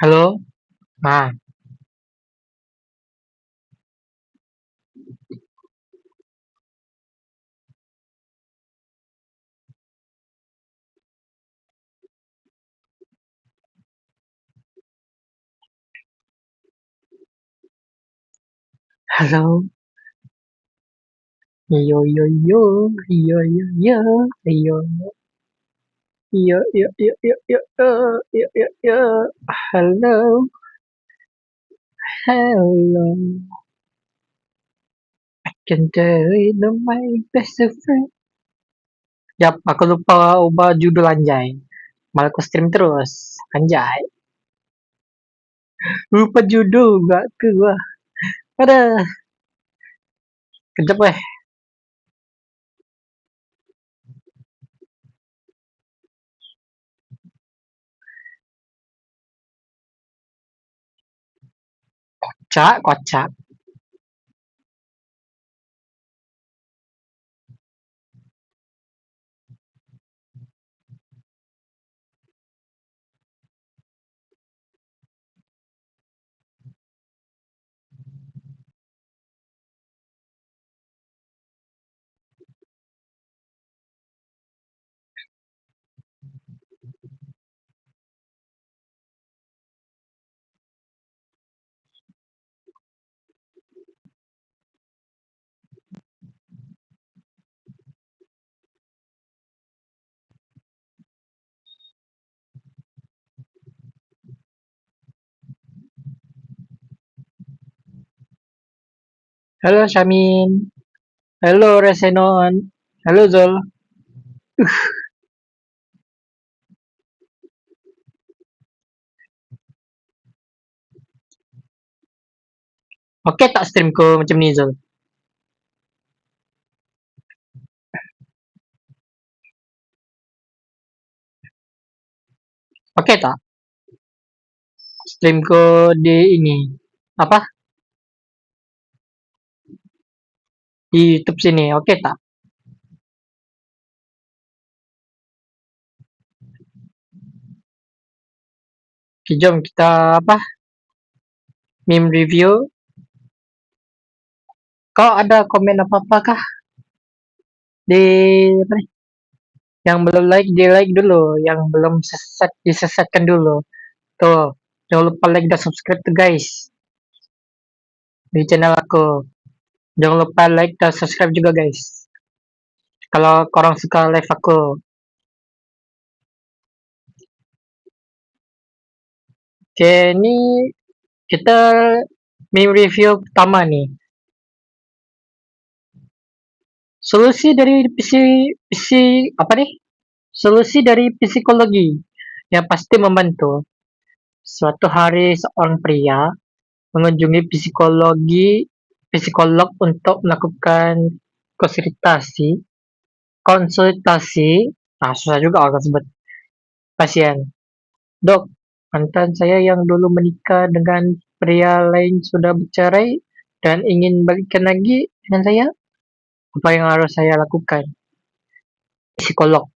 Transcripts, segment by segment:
Halo? Nah. Halo? Yo yo yo, yo yo yo, yo Yo yo yo yo yo yo yo yo. yo Hello. Hello. I can tell you my best friend. Yap, aku lupa ubah judul anjay. Malah aku stream terus. Anjay. Lupa judul gak ke gua. Ada. Kejap eh. চা কচ্ছা। Halo Syamin. Halo Resenon. Halo Zol. Uh. Oke tak streamku macam ni Zul? Oke tak? Streamku di ini apa? Di YouTube sini, oke tak? Oke, jom kita apa? Meme review. Kau ada komen apa-apa kah? Di apa nih? Yang belum like, di like dulu. Yang belum sesat, disesatkan dulu. Tuh, jangan lupa like dan subscribe tuh guys. Di channel aku. Jangan lupa like dan subscribe juga guys. Kalau korang suka live aku. Oke, ini kita meme review pertama nih. Solusi dari psi, psi apa nih? Solusi dari psikologi yang pasti membantu. Suatu hari seorang pria mengunjungi psikologi psikolog untuk melakukan konsultasi konsultasi nah susah juga orang sebut pasien dok mantan saya yang dulu menikah dengan pria lain sudah bercerai dan ingin balikan lagi dengan saya apa yang harus saya lakukan? Psikolog.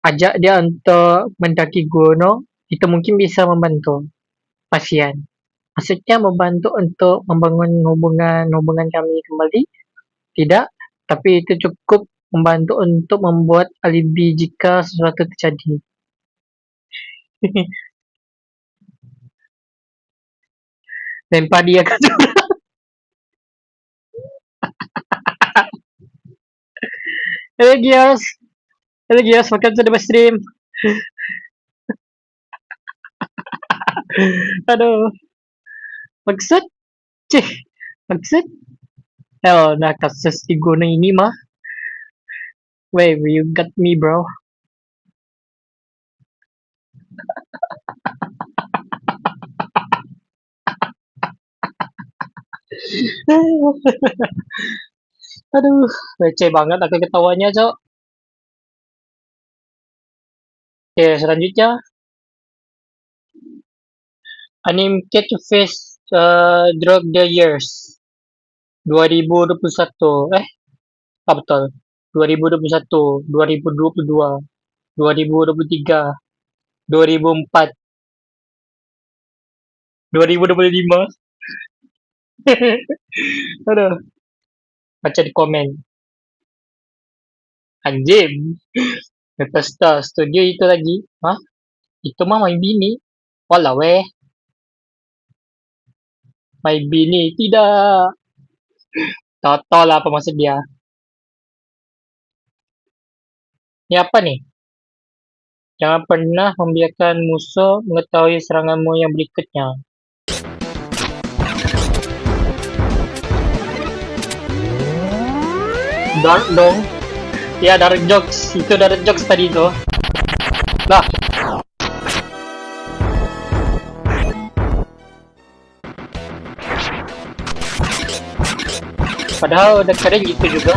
Ajak dia untuk mendaki gunung, itu mungkin bisa membantu pasien. Maksudnya membantu untuk membangun hubungan-hubungan kami kembali? Tidak, tapi itu cukup membantu untuk membuat alibi jika sesuatu terjadi. Lempar dia ke Halo Gios. Halo Gios, welcome to the stream. Aduh. Maksud? Cih, maksud? Hell, kasus di gunung ini mah. Wait, you got me bro. Aduh, receh banget aku ketawanya, Cok. Oke, selanjutnya. Anime Cat Face uh, Drop the Years 2021 eh apa betul 2021 2022 2023 2004 2025. Aduh. Baca di komen. Anjing. Bethesda Studio itu lagi. Hah? Itu mah main bini. Walau weh. Main bini tidak. Lah apa maksud dia. Ini apa nih? Jangan pernah membiarkan musuh mengetahui seranganmu yang berikutnya. Dark dong. Ya, dark jokes. Itu dark jokes tadi tuh. Lah. Padahal udah sering gitu juga.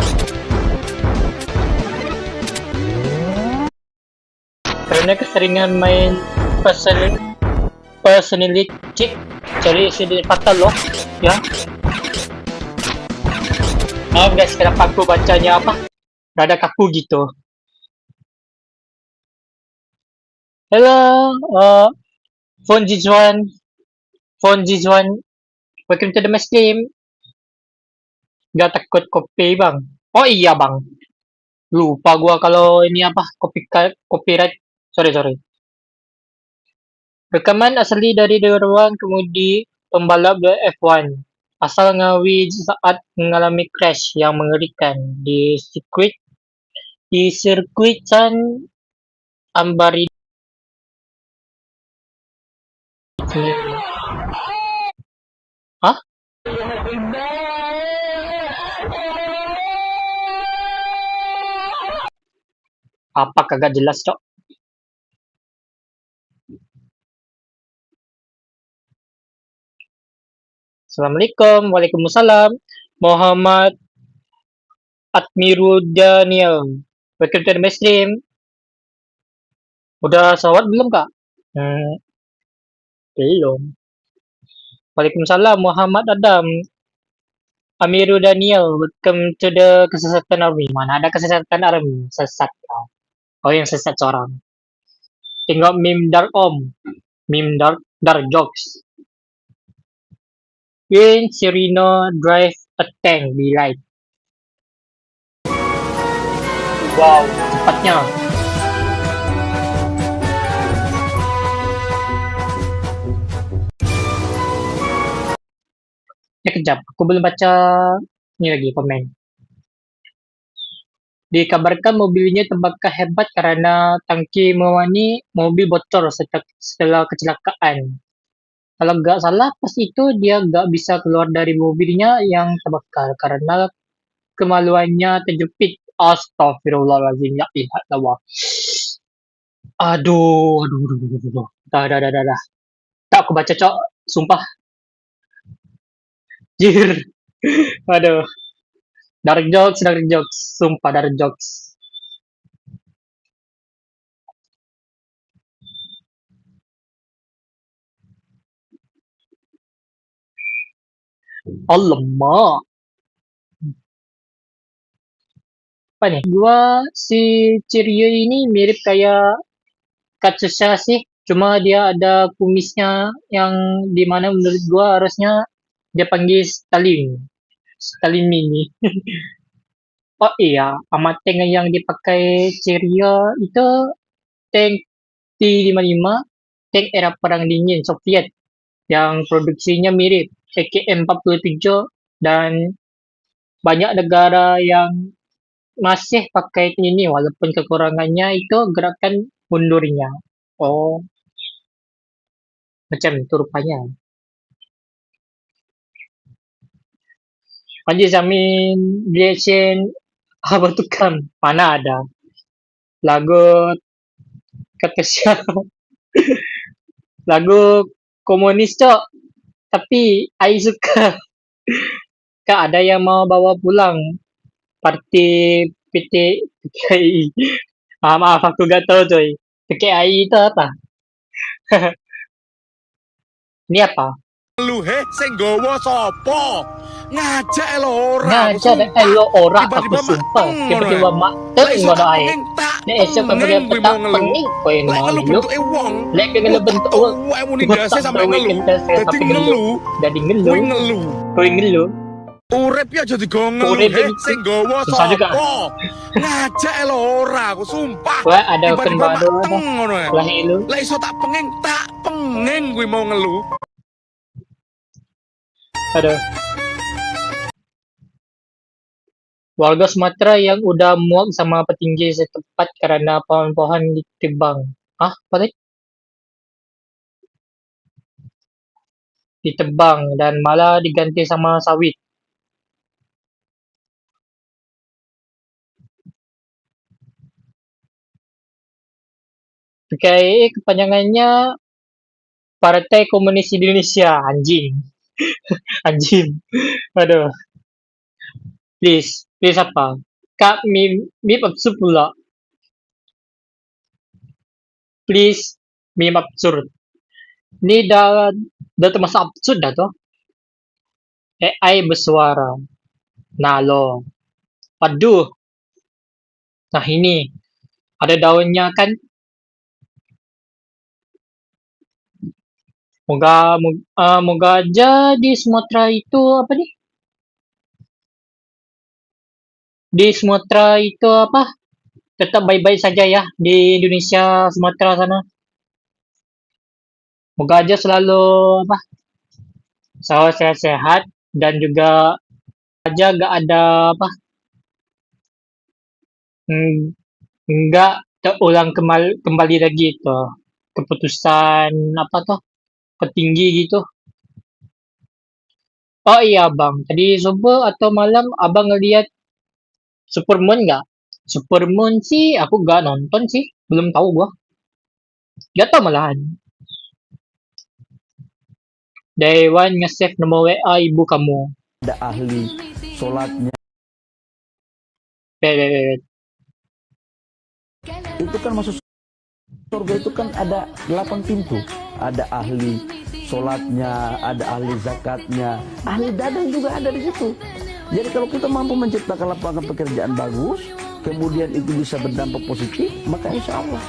Karena keseringan main person personality. Cari isi fatal loh ya. Maaf guys kenapa aku bacanya apa? Rada kaku gitu. Hello uh, phone Jijuan. Phone Jijuan welcome to the my stream gak takut kopi bang. Oh iya bang. Lupa gua kalau ini apa copy copyright. Sorry sorry. Rekaman asli dari ruang kemudi pembalap F1 asal ngawi saat mengalami crash yang mengerikan di sirkuit di sirkuit San Ambari. Hah? Apa kagak jelas, Cok? Assalamualaikum. Waalaikumsalam. Muhammad Admiru Daniel. Welcome to the stream. Udah sholat belum, Kak? Hmm, belum. Waalaikumsalam. Muhammad Adam. Amiru Daniel. Welcome to the kesesatan army. Mana ada kesesatan army? Sesat. Oh, yang sesat seorang. Tengok meme dark om. Meme dark, dark jokes. When Serino drive a tank be like. Wow, cepatnya. Ya kejap, aku belum baca ini lagi komen. Dikabarkan mobilnya terbakar hebat karena tangki mewarnai mobil bocor setelah kecelakaan. Kalau nggak salah pas itu dia nggak bisa keluar dari mobilnya yang terbakar karena kemaluannya terjepit. Astagfirullahaladzim, ya ilah Allah. Aduh, aduh, aduh, aduh, aduh. Dah, dah, dah, dah, dah. Tak aku baca, cok. Sumpah. Jir. Aduh. Dark jokes, dark jokes. Sumpah dark jokes. Alamak. Apa nih? Gua si Cirio ini mirip kayak Katsusha sih. Cuma dia ada kumisnya yang di mana menurut gua harusnya dia panggil Stalin. Stalin mini. oh iya, amat tank yang dipakai Cheria itu tank T55, tank era perang dingin Soviet yang produksinya mirip AKM-47 dan banyak negara yang masih pakai ini walaupun kekurangannya itu gerakan mundurnya. Oh, macam itu rupanya. Panji Biasin apa tukang mana ada. Lagu kata lagu komunis cok. Tapi I suka. Kak ada yang mau bawa pulang. Parti PT PKI ah, maaf aku gak tahu coy PKI itu apa? Ini apa lu he sing nggawa sapa? Ngajak lho ora. sumpah. eh lo ora aku sumpah. Tiba-tiba ngono mak teng ngono tak ae. Nek penging kemudian ngelu. penging kowe bentuke wong. Lek kowe ngelu bentuk wong. tuwekmu nindase sampai ngelu. Dadi ngelu. Dadi ngelu. Kuwi ngelu. Kowe ngelu. Urip ya jadi gongel Urip he iki- sing juga. sapa? Ngajak lho ora aku sumpah. Kowe ada ngono ya. lah iso tak penging, tak penging kuwi mau ngelu. Aduh. Warga Sumatera yang udah muak sama petinggi setempat karena pohon-pohon ditebang. Ah, apa tadi? Ditebang dan malah diganti sama sawit. PKI kepanjangannya Partai Komunis Indonesia, anjing. anjing. Aduh. Please, please apa? Kak meme meme absurd pula. Please, meme absurd. Ini dah dah termasuk absurd dah tuh. AI bersuara. Nalo. Aduh. Nah ini ada daunnya kan. Moga moga, uh, moga aja di Sumatera itu apa nih? Di Sumatera itu apa? Tetap baik-baik saja ya di Indonesia Sumatera sana. Moga aja selalu apa? Selalu sehat-sehat dan juga aja gak ada apa? Hmm, nggak terulang kembali, kembali lagi itu keputusan apa tuh petinggi gitu. Oh iya bang, tadi subuh atau malam abang ngeliat Supermoon nggak? Supermoon sih aku nggak nonton sih, belum tahu gua. Gak tau malahan. Dewan nge-save nomor WA ibu kamu. ada ahli sholatnya Wait, wait, itu kan masuk surga itu kan ada delapan pintu ada ahli sholatnya ada ahli zakatnya ahli dagang juga ada di situ jadi kalau kita mampu menciptakan lapangan pekerjaan bagus kemudian itu bisa berdampak positif maka insya Allah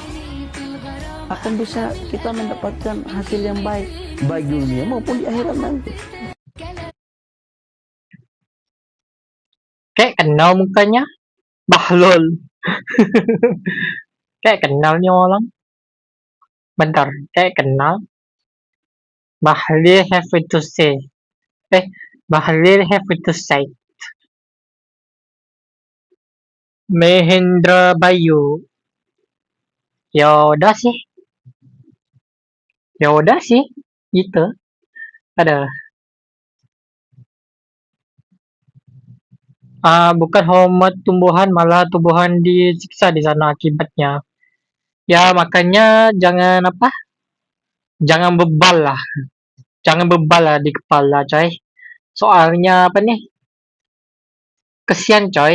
akan bisa kita mendapatkan hasil yang baik baik dunia maupun di akhirat nanti Kayak kenal mukanya. Bahlul. kayak kenal nih orang. Bentar, kayak kenal. Bahlil have to say. Eh, Bahlil have to say. Mahendra Bayu. Ya udah sih. Ya udah sih. Gitu. Ada. Ah, bukan hormat tumbuhan, malah tumbuhan disiksa di sana akibatnya. Ya, makanya jangan apa? Jangan bebal lah. Jangan bebal lah di kepala, coy. Soalnya apa nih? Kesian, coy.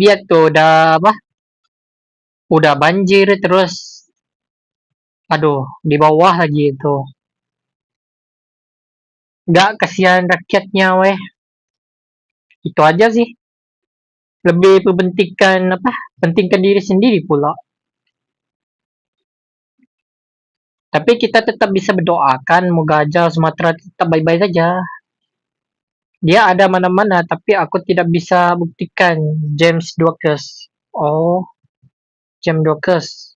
Lihat tuh udah apa? Udah banjir terus. Aduh, di bawah lagi itu. Gak kesian rakyatnya, weh. Itu aja sih. Lebih pentingkan apa? Pentingkan diri sendiri pula. Tapi kita tetap bisa berdoakan moga aja Sumatera tetap baik-baik saja. Dia ada mana-mana tapi aku tidak bisa buktikan James Dawkins. Oh. James Dawkins.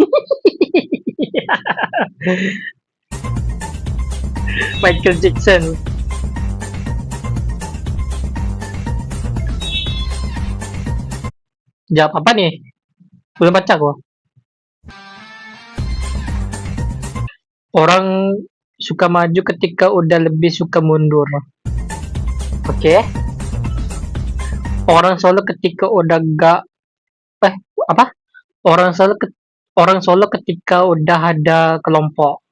Michael Jackson. Jawab apa nih? Belum baca gua. Orang suka maju ketika udah lebih suka mundur. Oke. Orang Solo ketika udah gak eh apa? Orang Solo ke- orang Solo ketika udah ada kelompok.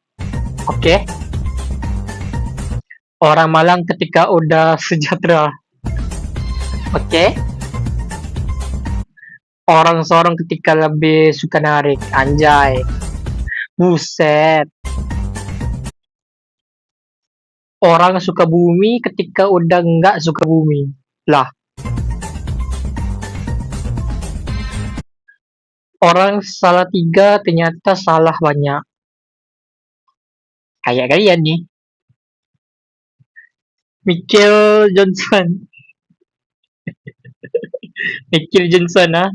Oke. Orang Malang ketika udah sejahtera. Oke. Orang Sorong ketika lebih suka narik. Anjay. Buset. Orang suka bumi ketika udah nggak suka bumi. Lah. Orang salah tiga ternyata salah banyak. Kayak kalian nih. Michael Johnson. Michael Johnson ah.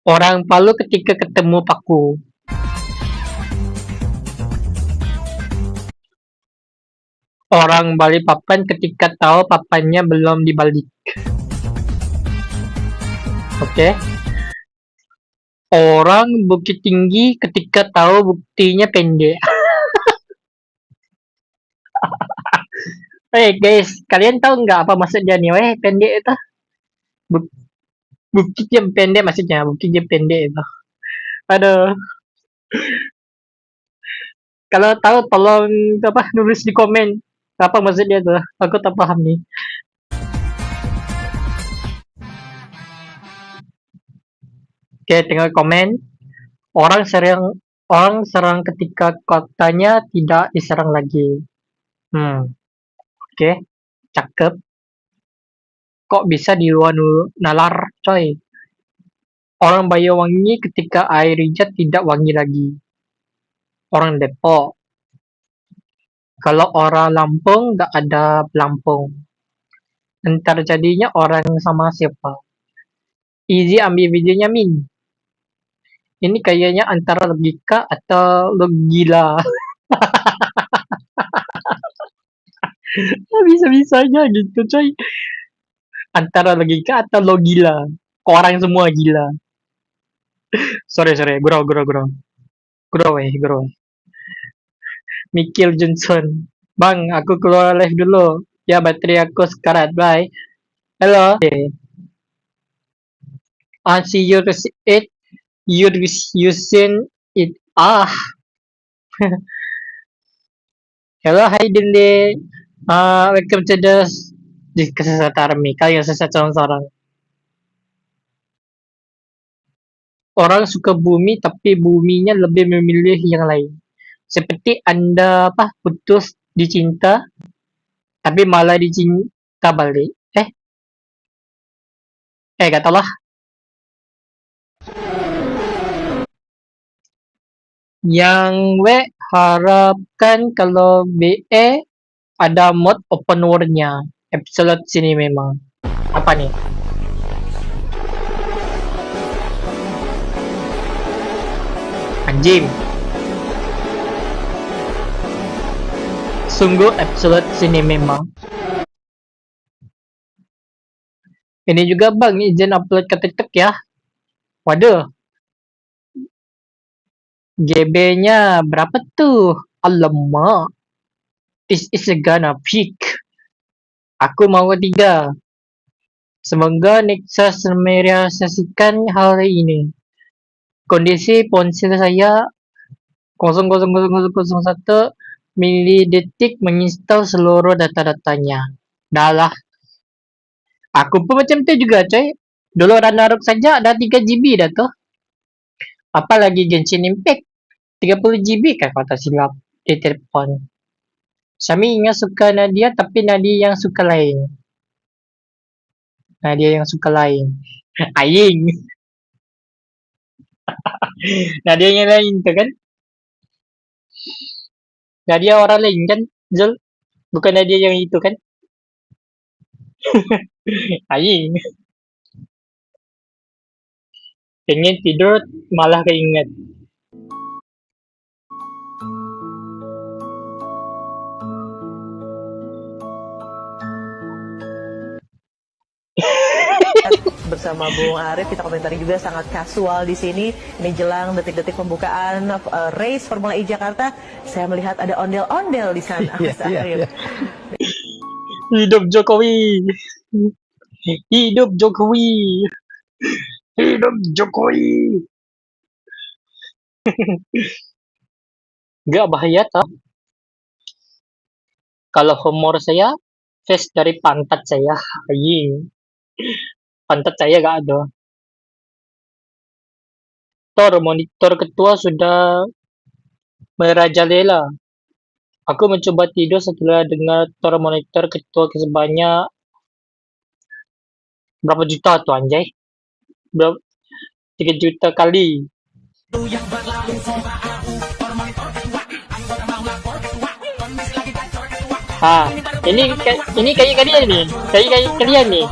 Orang Palu ketika ketemu Paku. Orang Balikpapan ketika tahu papannya belum dibalik. Oke. Orang Bukit Tinggi ketika tahu buktinya pendek. Eh guys, kalian tahu nggak apa maksudnya nih? Weh, pendek itu. Bukit yang pendek maksudnya, bukit yang pendek itu. Aduh. Kalau tahu tolong apa nulis di komen apa maksudnya tuh. Aku tak paham nih. Oke, tinggal komen. Orang serang orang serang ketika kotanya tidak diserang lagi. Hmm. Oke, cakep. Kok bisa di luar nalar, coy? Orang Banyuwangi ketika air hujan tidak wangi lagi. Orang Depok. Kalau orang Lampung nggak ada Lampung. Ntar jadinya orang sama siapa? Easy ambil videonya Min. Ini kayaknya antara logika atau lo gila. Bisa-bisanya gitu coy. Antara logika atau lo gila. Orang semua gila. sorry sorry, gurau gurau gurau. Gurau eh, gurau. Michael Johnson. Bang, aku keluar live dulu. Ya, baterai aku sekarat. Bye. Hello. Okay. I see you it. You using it. Ah. Hello, hi Dinde. Uh, welcome to the di kesesat army. Kalian sesat seorang. Orang suka bumi tapi buminya lebih memilih yang lain. Seperti Anda apa putus dicinta tapi malah dicinta balik. Eh? Eh, katalah. Yang W harapkan kalau BE ada mod open world-nya. Absolute sini memang. Apa nih? Anjing. Sungguh absolute sini memang. Ini juga bang, izin upload ke TikTok ya. Waduh. GB-nya berapa tuh? Alamak. This is gonna peak. Aku mau ketiga. Semoga Nexus merealisasikan hal ini. Kondisi ponsel saya 00001 milidetik menginstal seluruh data-datanya. Dah lah. Aku pun macam tu juga coy. Dulu Ragnarok saja ada 3 GB dah tuh. Apalagi Genshin Impact. 30 GB kan kata silap di telepon. Sami ingat suka Nadia tapi Nadia yang suka lain. Nadia yang suka lain. Aing. Nadia yang lain tu kan. Nadia orang lain kan, Zul? Bukan Nadia yang itu kan? Aing. Pengen tidur malah keinget. Bersama Bung Arif kita komentari juga sangat kasual di sini ini jelang detik-detik pembukaan uh, race Formula E Jakarta saya melihat ada ondel-ondel di sana Iya, Mas iya, Arif iya. Hidup Jokowi. Hidup Jokowi. Hidup Jokowi. Gak bahaya tau. Kalau humor saya, face dari pantat saya. Anjing. Pantat saya gak ada. monitor, monitor ketua sudah merajalela. Aku mencoba tidur setelah dengar suara monitor ketua sebanyak berapa juta tuh anjay? Berapa? 3 juta kali. Ah, ini ini kayak kalian nih, kayak kayak kalian nih.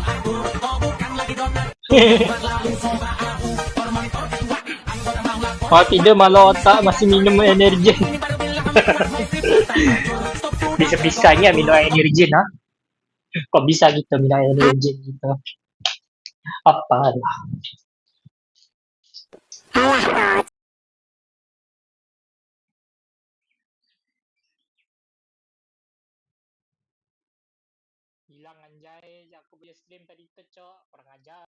Mau tidur malah otak masih minum energi. Bisa-bisanya minum energi, ha? Kok bisa gitu minum energi gitu? Apa lah? Hilang anjay, aku punya stream tadi tuh, Cok. Kurang ajar,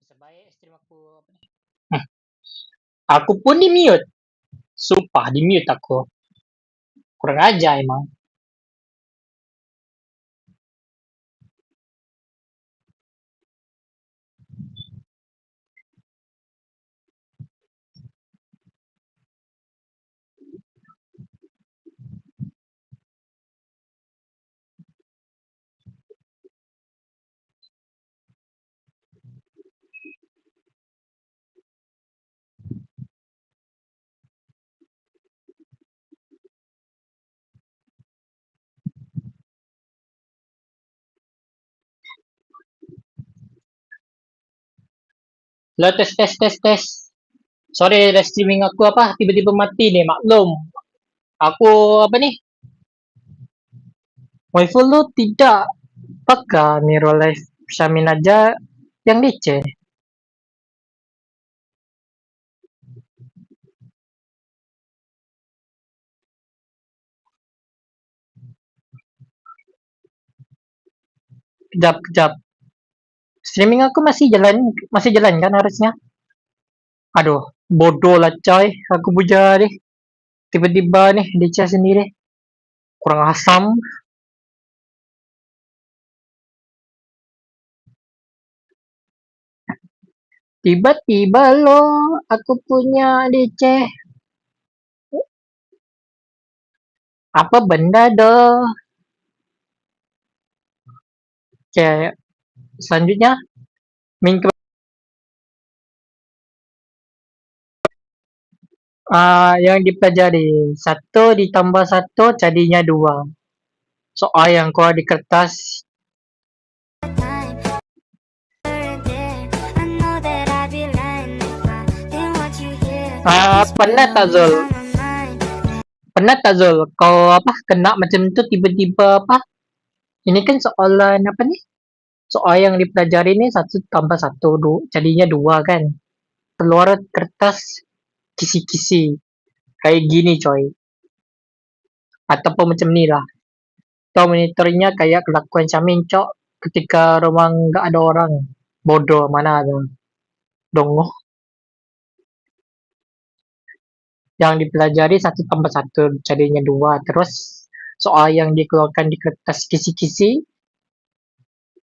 Bisa baik stream aku? Hmm. Aku pun di mute. Sumpah di mute aku. Kurang ajar emang. Lo tes tes tes tes. Sorry, live streaming aku apa tiba-tiba mati nih, maklum. Aku apa nih? Wifi lo tidak pakai Miro Live Samin aja yang DC. Kejap, kejap. Streaming aku masih jalan, masih jalan kan harusnya? Aduh, bodoh lah coy. Aku puja deh. Tiba-tiba nih DC sendiri. Kurang asam. Tiba-tiba lo, aku punya DC. Apa benda dah? Oke, selanjutnya ke Ah, yang dipelajari satu ditambah satu jadinya dua. Soal yang keluar di kertas Ah, pernah tak Zul? Pernah tak Zul? Kau apa kena macam tu tiba-tiba apa? Ini kan soalan apa nih? Soal yang dipelajari ni satu tambah satu du, jadinya dua kan? Keluar kertas kisi-kisi kayak gini coy. Ataupun macam ni lah. Atau monitornya kayak kelakuan Syamin cok ketika rumah nggak ada orang. Bodoh mana ada. Dongo. Yang dipelajari satu tambah satu jadinya dua. Terus soal yang dikeluarkan di kertas kisi-kisi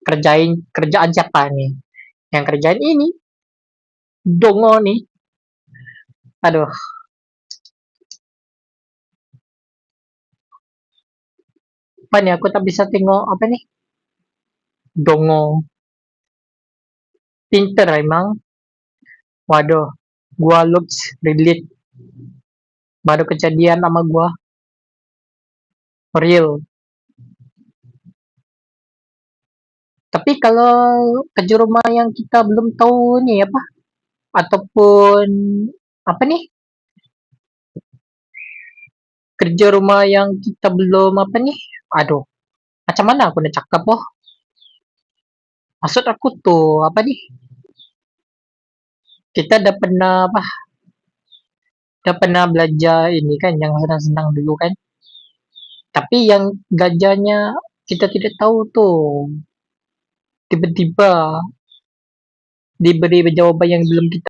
kerjain kerjaan siapa nih? Yang kerjaan ini dongo nih. Aduh. Apa nih aku tak bisa tengok apa nih? Dongo. Pinter emang. Waduh. Gua looks relate. Baru kejadian sama gua. Real. Tapi kalau kerja rumah yang kita belum tahu nih apa? Ataupun apa nih? Kerja rumah yang kita belum apa nih? Aduh. Macam mana aku nak cakap oh? Maksud aku tuh apa nih? Kita dah pernah apa? Dah pernah belajar ini kan yang senang-senang dulu kan? Tapi yang gajahnya kita tidak tahu tuh. Tiba-tiba diberi jawaban yang belum kita